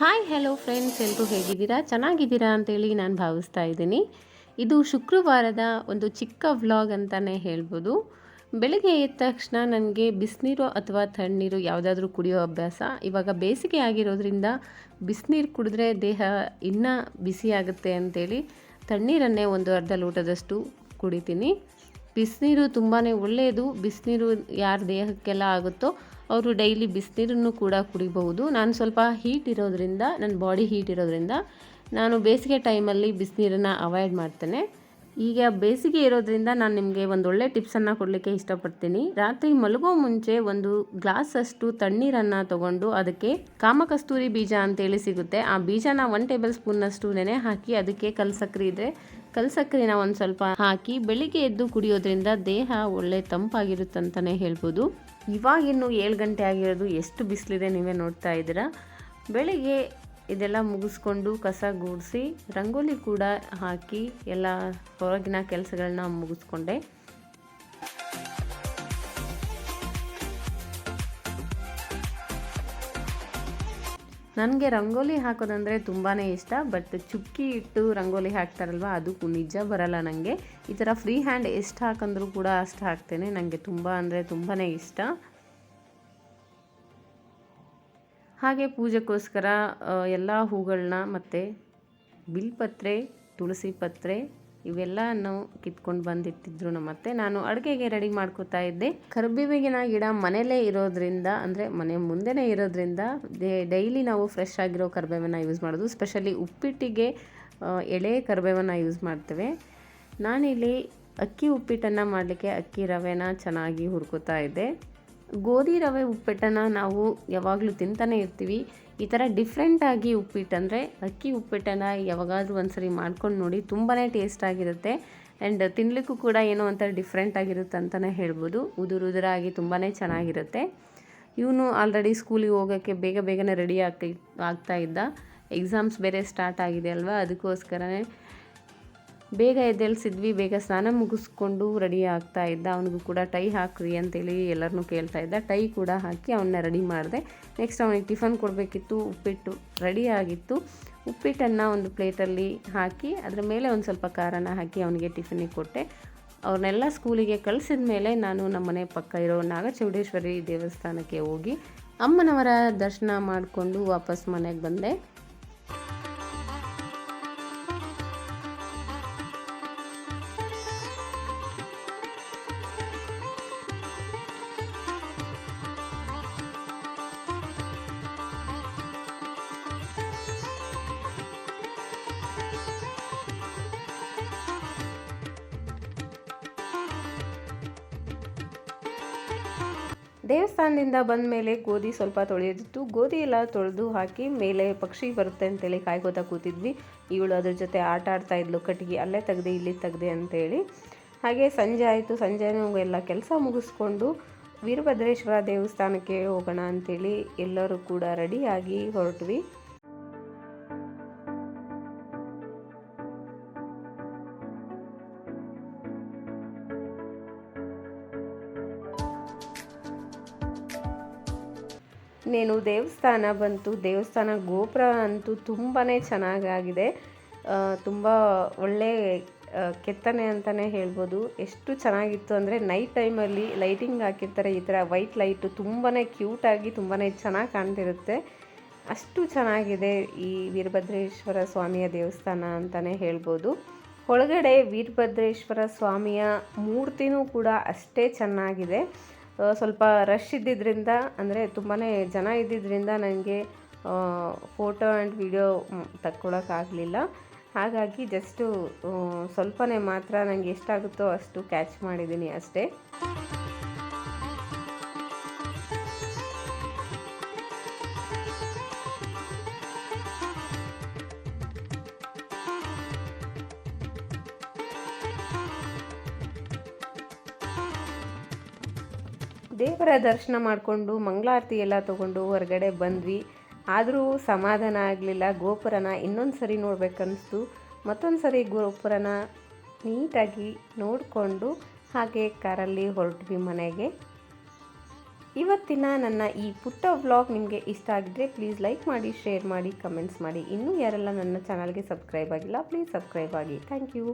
Hi hello friends ಎಲ್ಲರೂ ಹೇಗಿದ್ದೀರಾ? ಚೆನ್ನಾಗಿದ್ದೀರಾ ಅಂತೇಳಿ ನಾನು ಭಾವಿಸ್ತಾ ಇದ್ದೀನಿ. ಇದು ಶುಕ್ರವಾರದ ಒಂದು ಚಿಕ್ಕ ವ್ಲಾಗ್ ಅಂತಲೇ ಹೇಳ್ಬೋದು. ಬೆಳಗ್ಗೆ ಎದ್ದ ತಕ್ಷಣ ನನಗೆ ಬಿಸಿನೀರು ಅಥವಾ ತಣ್ಣೀರು ಯಾವುದಾದ್ರೂ ಕುಡಿಯೋ ಅಭ್ಯಾಸ. ಇವಾಗ ಬೇಸಿಗೆ ಆಗಿರೋದ್ರಿಂದ ಬಿಸಿನೀರು ಕುಡಿದ್ರೆ ದೇಹ ಇನ್ನೂ ಬಿಸಿ ಆಗುತ್ತೆ ಅಂತೇಳಿ ತಣ್ಣೀರನ್ನೇ ಒಂದು ಅರ್ಧ ಲೋಟದಷ್ಟು ಕುಡಿತೀನಿ. ಬಿಸಿನೀರು ತುಂಬಾ ಒಳ್ಳೆಯದು ಬಿಸಿನೀರು ಯಾರ ದೇಹಕ್ಕೆಲ್ಲ ಆಗುತ್ತೋ ಅವರು ಡೈಲಿ ಬಿಸಿನೀರನ್ನು ಕೂಡ ಕುಡಿಬಹುದು. ನಾನು ಸ್ವಲ್ಪ ಹೀಟ್ ಇರೋದರಿಂದ, ನನ್ನ ಬಾಡಿ ಹೀಟ್ ಇರೋದರಿಂದ ನಾನು ಬೇಸಿಗೆ ಟೈಮಲ್ಲಿ ಬಿಸಿನೀರನ್ನು ಅವಾಯ್ಡ್ ಮಾಡ್ತೇನೆ. ಈಗ ಬೇಸಿಗೆ ಇರೋದ್ರಿಂದ ನಾನು ನಿಮಗೆ ಒಂದು ಒಳ್ಳೆ ಟಿಪ್ಸನ್ನು ಕೊಡಲಿಕ್ಕೆ ಇಷ್ಟಪಡ್ತೀನಿ. ರಾತ್ರಿ ಮಲಗೋ ಮುಂಚೆ ಒಂದು ಗ್ಲಾಸಷ್ಟು ತಣ್ಣೀರನ್ನು ತಗೊಂಡು ಅದಕ್ಕೆ ಕಾಮಕಸ್ತೂರಿ ಬೀಜ ಅಂತೇಳಿ ಸಿಗುತ್ತೆ. ಆ ಬೀಜನ ಒನ್ ಟೇಬಲ್ ಸ್ಪೂನ್ನಷ್ಟು ನೆನೆ ಹಾಕಿ ಅದಕ್ಕೆ ಕಲ್ ಸಕ್ಕರೆ ಇದ್ದರೆ ಕಲ್ ಸಕ್ಕರೆನ ಒಂದು ಸ್ವಲ್ಪ ಹಾಕಿ ಬೆಳಿಗ್ಗೆ ಎದ್ದು ಕುಡಿಯೋದ್ರಿಂದ ದೇಹ ಒಳ್ಳೆ ತಂಪಾಗಿರುತ್ತಂತಲೇ ಹೇಳ್ಬೋದು. ಇವಾಗಿನ್ನು ಏಳು ಗಂಟೆ ಆಗಿರೋದು ಎಷ್ಟು ಬಿಸಿಲಿದೆ ನೀವೇ ನೋಡ್ತಾ ಇದ್ದೀರಾ? ಬೆಳಿಗ್ಗೆ ಇದೆಲ್ಲ ಮುಗಿಸ್ಕೊಂಡು ಕಸ ಗೂಡಿಸಿ ರಂಗೋಲಿ ಕೂಡ ಹಾಕಿ ಎಲ್ಲ ಹೊರಗಿನ ಕೆಲಸಗಳನ್ನ ಮುಗಿಸ್ಕೊಂಡೆ. ನನಗೆ ರಂಗೋಲಿ ಹಾಕೋದಂದರೆ ತುಂಬಾ ಇಷ್ಟ, ಬಟ್ ಚುಕ್ಕಿ ಇಟ್ಟು ರಂಗೋಲಿ ಹಾಕ್ತಾರಲ್ವ, ಅದು ನಿಜ ಬರಲ್ಲ ನನಗೆ ಈ ಥರ ಫ್ರೀ ಹ್ಯಾಂಡ್ ಎಷ್ಟು ಹಾಕಂದ್ರೂ ಕೂಡ ಅಷ್ಟು ಹಾಕ್ತೇನೆ ನನಗೆ ತುಂಬ ಅಂದರೆ ತುಂಬಾ ಇಷ್ಟ. ಹಾಗೆ ಪೂಜೆಗೋಸ್ಕರ ಎಲ್ಲ ಹೂಗಳನ್ನ ಮತ್ತು ಬಿಲ್ಪತ್ರೆ, ತುಳಸಿ ಪತ್ರೆ ಇವೆಲ್ಲನೂ ಕಿತ್ಕೊಂಡು ಬಂದಿಟ್ಟಿದ್ರು ನಮ್ಮತ್ತೆ. ನಾನು ಅಡುಗೆಗೆ ರೆಡಿ ಮಾಡ್ಕೋತಾ ಇದ್ದೆ. ಕರಿಬೇವಿನ ಗಿಡ ಮನೆಯಲ್ಲೇ ಇರೋದ್ರಿಂದ, ಅಂದರೆ ಮನೆ ಮುಂದೆನೇ ಇರೋದ್ರಿಂದ ಡೈಲಿ ನಾವು ಫ್ರೆಶ್ ಆಗಿರೋ ಕರ್ಬೇವನ್ನ ಯೂಸ್ ಮಾಡೋದು. ಸ್ಪೆಷಲಿ ಉಪ್ಪಿಟ್ಟಿಗೆ ಎಳೆ ಕರಿಬೇವನ್ನ ಯೂಸ್ ಮಾಡ್ತೇವೆ. ನಾನಿಲ್ಲಿ ಅಕ್ಕಿ ಉಪ್ಪಿಟ್ಟನ್ನು ಮಾಡಲಿಕ್ಕೆ ಅಕ್ಕಿ ರವೆನ ಚೆನ್ನಾಗಿ ಹುರ್ಕೋತಾ ಇದ್ದೆ. ಗೋಧಿ ರವೆ ಉಪ್ಪಿಟ್ಟನ್ನ ನಾವು ಯಾವಾಗಲೂ ತಿಂತಾನೆ ಇರ್ತೀವಿ. ಈ ಥರ ಡಿಫ್ರೆಂಟಾಗಿ ಉಪ್ಪಿಟ್ಟಂದರೆ ಅಕ್ಕಿ ಉಪ್ಪಿಟ್ಟನ್ನು ಯಾವಾಗಾದರೂ ಒಂದ್ಸರಿ ಮಾಡ್ಕೊಂಡು ನೋಡಿ ತುಂಬಾ ಟೇಸ್ಟ್ ಆಗಿರುತ್ತೆ. ಆ್ಯಂಡ್ ತಿನ್ನಲಿಕ್ಕೂ ಕೂಡ ಏನೋ ಒಂಥರ ಡಿಫ್ರೆಂಟ್ ಆಗಿರುತ್ತೆ ಅಂತಲೇ ಹೇಳ್ಬೋದು. ಉದುರು ಉದುರಾಗಿ ತುಂಬಾ ಚೆನ್ನಾಗಿರುತ್ತೆ. ಇವನು ಆಲ್ರೆಡಿ ಸ್ಕೂಲಿಗೆ ಹೋಗೋಕ್ಕೆ ಬೇಗ ಬೇಗನೆ ರೆಡಿ ಆಗ್ತಾ ಆಗ್ತಾ ಇದ್ದ. ಎಕ್ಸಾಮ್ಸ್ ಬೇರೆ ಸ್ಟಾರ್ಟ್ ಆಗಿದೆ ಅಲ್ವಾ? ಅದಕ್ಕೋಸ್ಕರನೇ ಬೇಗ ಎದ್ದೇಳಿಸಿದ್ವಿ, ಬೇಗ ಸ್ನಾನ ಮುಗಿಸ್ಕೊಂಡು ರೆಡಿ ಆಗ್ತಾ ಇದ್ದ. ಅವನಿಗೂ ಕೂಡ ಟೈ ಹಾಕ್ರಿ ಅಂತೇಳಿ ಎಲ್ಲರನ್ನೂ ಕೇಳ್ತಾ ಇದ್ದ. ಟೈ ಕೂಡ ಹಾಕಿ ಅವನ್ನ ರೆಡಿ ಮಾಡಿದೆ. ನೆಕ್ಸ್ಟ್ ಅವನಿಗೆ ಟಿಫನ್ ಕೊಡಬೇಕಿತ್ತು, ಉಪ್ಪಿಟ್ಟು ರೆಡಿ ಆಗಿತ್ತು. ಉಪ್ಪಿಟ್ಟನ್ನು ಒಂದು ಪ್ಲೇಟಲ್ಲಿ ಹಾಕಿ, ಅದರ ಮೇಲೆ ಒಂದು ಸ್ವಲ್ಪ ಖಾರನ ಹಾಕಿ ಅವನಿಗೆ ಟಿಫನಿಗೆ ಕೊಟ್ಟೆ. ಅವ್ರನ್ನೆಲ್ಲ ಸ್ಕೂಲಿಗೆ ಕಳಿಸಿದ ಮೇಲೆ ನಾನು ನಮ್ಮನೆ ಪಕ್ಕ ಇರೋ ನಾಗಚೌಡೇಶ್ವರಿ ದೇವಸ್ಥಾನಕ್ಕೆ ಹೋಗಿ ಅಮ್ಮನವರ ದರ್ಶನ ಮಾಡಿಕೊಂಡು ವಾಪಸ್ ಮನೆಗೆ ಬಂದೆ. ದೇವಸ್ಥಾನದಿಂದ ಬಂದ ಮೇಲೆ ಗೋಧಿ ಸ್ವಲ್ಪ ತೊಳೆಯೋದಿತ್ತು ಗೋಧಿ ಎಲ್ಲ ತೊಳೆದು ಹಾಕಿ ಮೇಲೆ ಪಕ್ಷಿ ಬರುತ್ತೆ ಅಂತೇಳಿ ಕಾಯ್ಕೋತಾ ಕೂತಿದ್ವಿ. ಇವಳು ಅದ್ರ ಜೊತೆ ಆಟ ಆಡ್ತಾ ಇದ್ಲು. ಕಟ್ಟಿಗೆ ಅಲ್ಲೇ ತೆಗ್ದೆ ಇಲ್ಲಿ ತೆಗ್ದೆ ಅಂತೇಳಿ. ಹಾಗೆ ಸಂಜೆ ಆಯಿತು. ಸಂಜೆನೂ ಎಲ್ಲ ಕೆಲಸ ಮುಗಿಸ್ಕೊಂಡು ವೀರಭದ್ರೇಶ್ವರ ದೇವಸ್ಥಾನಕ್ಕೆ ಹೋಗೋಣ ಅಂತೇಳಿ ಎಲ್ಲರೂ ಕೂಡ ರೆಡಿಯಾಗಿ ಹೊರಟ್ವಿ. ಇನ್ನೇನು ದೇವಸ್ಥಾನ ಬಂತು, ದೇವಸ್ಥಾನ ಗೋಪುರ ಅಂತೂ ತುಂಬಾ ಚೆನ್ನಾಗಾಗಿದೆ. ತುಂಬ ಒಳ್ಳೆ ಕೆತ್ತನೆ ಅಂತಲೇ ಹೇಳ್ಬೋದು. ಎಷ್ಟು ಚೆನ್ನಾಗಿತ್ತು ಅಂದರೆ ನೈಟ್ ಟೈಮಲ್ಲಿ ಲೈಟಿಂಗ್ ಹಾಕಿರ್ತಾರೆ ಈ ಥರ ವೈಟ್ ಲೈಟು ತುಂಬಾ ಕ್ಯೂಟಾಗಿ ತುಂಬಾ ಚೆನ್ನಾಗಿ ಕಾಣ್ತಿರುತ್ತೆ. ಅಷ್ಟು ಚೆನ್ನಾಗಿದೆ ಈ ವೀರಭದ್ರೇಶ್ವರ ಸ್ವಾಮಿಯ ದೇವಸ್ಥಾನ ಅಂತಲೇ ಹೇಳ್ಬೋದು. ಒಳಗಡೆ ವೀರಭದ್ರೇಶ್ವರ ಸ್ವಾಮಿಯ ಮೂರ್ತಿನೂ ಕೂಡ ಅಷ್ಟೇ ಚೆನ್ನಾಗಿದೆ. ಸ್ವಲ್ಪ ರಶ್ ಇದ್ದಿದ್ದರಿಂದ ಅಂದರೆ ತುಂಬಾ ಜನ ಇದ್ದಿದ್ದರಿಂದ ನನಗೆ ಫೋಟೋ ಆ್ಯಂಡ್ ವಿಡಿಯೋ ತಕ್ಕೊಳ್ಳೋಕ್ಕಾಗಲಿಲ್ಲ ಹಾಗಾಗಿ ಜಸ್ಟು ಸ್ವಲ್ಪನೇ ಮಾತ್ರ ನನಗೆ ಎಷ್ಟಾಗುತ್ತೋ ಅಷ್ಟು ಕ್ಯಾಚ್ ಮಾಡಿದ್ದೀನಿ ಅಷ್ಟೇ. ದೇವರ ದರ್ಶನ ಮಾಡಿಕೊಂಡು ಮಂಗಳಾರತಿ ಎಲ್ಲ ತೊಗೊಂಡು ಹೊರಗಡೆ ಬಂದ್ವಿ. ಆದರೂ ಸಮಾಧಾನ ಆಗಲಿಲ್ಲ. ಗೋಪುರನ ಇನ್ನೊಂದು ಸರಿ ನೋಡಬೇಕನ್ನಿಸ್ತು ಮತ್ತೊಂದು ಸರಿ ಗೋಪುರನ ನೀಟಾಗಿ ನೋಡಿಕೊಂಡು ಹಾಗೆ ಕಾರಲ್ಲಿ ಹೊರಟ್ವಿ ಮನೆಗೆ. ಇವತ್ತಿನ ನನ್ನ ಈ ಪುಟ್ಟ ವ್ಲಾಗ್ ನಿಮಗೆ ಇಷ್ಟ ಆಗಿದ್ದರೆ ಪ್ಲೀಸ್ ಲೈಕ್ ಮಾಡಿ, ಶೇರ್ ಮಾಡಿ, ಕಮೆಂಟ್ಸ್ ಮಾಡಿ. ಇನ್ನೂ ಯಾರೆಲ್ಲ ನನ್ನ ಚಾನಲ್ಗೆ ಸಬ್ಸ್ಕ್ರೈಬ್ ಆಗಿಲ್ಲ, ಪ್ಲೀಸ್ ಸಬ್ಸ್ಕ್ರೈಬ್ ಆಗಿ. Thank you.